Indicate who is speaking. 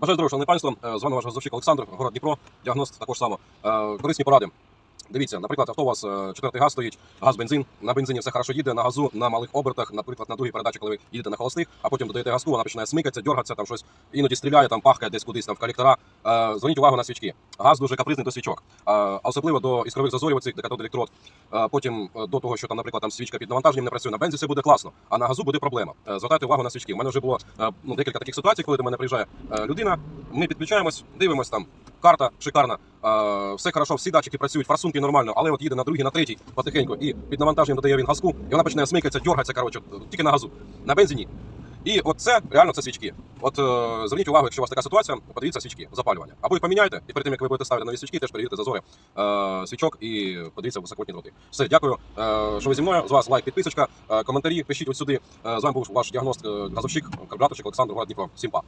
Speaker 1: Бажаю здоров'я, шановне панство. Е, З вами ваш газовщик Олександр, город Дніпро, діагност також само. Е, Корисні поради. Дивіться, наприклад, авто у вас е, четвертий газ стоїть, газ, бензин. На бензині все хорошо їде, на газу, на малих обертах, наприклад, на другій передачі, коли ви їдете на холостих, а потім додаєте газку, вона починає смикатися, дергатися, там щось іноді стріляє, там пахкає десь кудись там в колектора. Е, Зверніть увагу на свічки. Газ дуже капризний до свічок, Е, а особливо до іскрових зазорів оцих, катод електрод. Потім до того, що там, наприклад, там свічка під навантаженням не працює. На бензі все буде класно, а на газу буде проблема. Звертайте увагу на свічки. У мене вже було ну, декілька таких ситуацій, коли до мене приїжджає людина. Ми підключаємось, дивимось там. Карта шикарна, е, все хорошо, всі датчики працюють, форсунки нормально, але от їде на другий, на третій потихеньку, і під навантаженням додає він газку, і вона починає смикатися, дергатися, коротше, тільки на газу, на бензині. І от це реально це свічки. От е, зверніть увагу, якщо у вас така ситуація, подивіться свічки запалювання. Або їх поміняйте, і перед тим як ви будете ставити нові свічки, теж перевірте зазори е, свічок і подивіться високотні дроти. Все, дякую, е, що ви зі мною. З вас лайк, підписочка, е, коментарі пишіть ось сюди. Е, з вами був ваш діагност, е, газовщик, карбюраторщик Олександр Город Дніпро. Всім па.